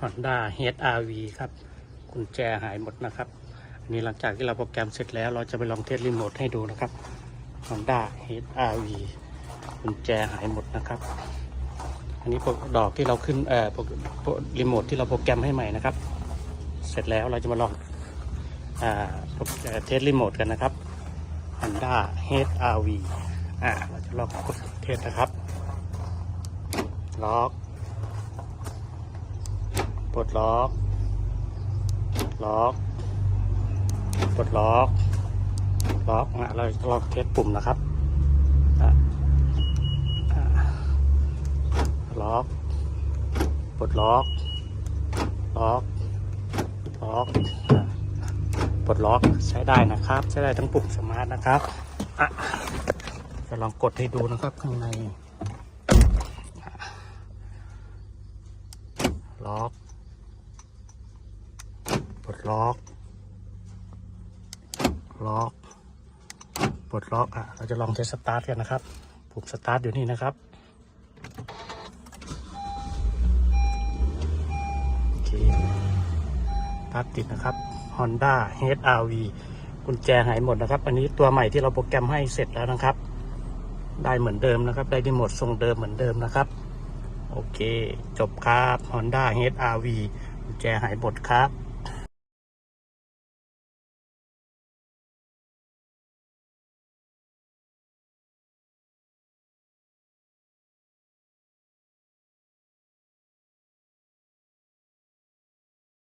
Honda HRV ครับกุญแจหายหมดนะครับอันนี้หลังจากที่เราโปรแกรมเสร็จแล้วเราจะไปลองเทสรีโมทให้ดูนะครับ Honda HRV กุญแจหายหมดนะครับ อันนี้ดอกที่เราขึ้นเอ่อโปรโปรรีโมทที่เราโปรแกรมให้ใหม่นะครับ เสร็จแล้วเราจะมาลองอ่าเอ่อเทสรีโมทกันนะครับ Honda HRV อ่าเราจะลองกดเทสนะครับล็อก ดล็อก ล็อกปลดล็อก ล็อกนะเราจะลองเทสปุ่มนะครับล็อกปลดล็อก ล็อก ล็อกอะปลดล็อกใช้ได้นะครับ ใช้ได้ทั้งปุ่มสมาร์ทนะครับจะลองกดให้ดูนะครับข้างในล็อก ปลดล็อก ล็อกปลดล็อกอะเราจะลองเทสสตาร์ทกันนะครับปุ่มสตาร์ทอยู่นี่นะครับโอเคสตาร์ทติดนะครับ Honda HRV กุญแจหายหมดนะครับ อันนี้ตัวใหม่ที่เราโปรแกรมให้เสร็จแล้วนะครับ ได้เหมือนเดิมนะครับ ได้รีโมททรงเดิมเหมือนเดิมนะครับ โอเค จบครับ Honda HRV กุญแจหายหมดครับ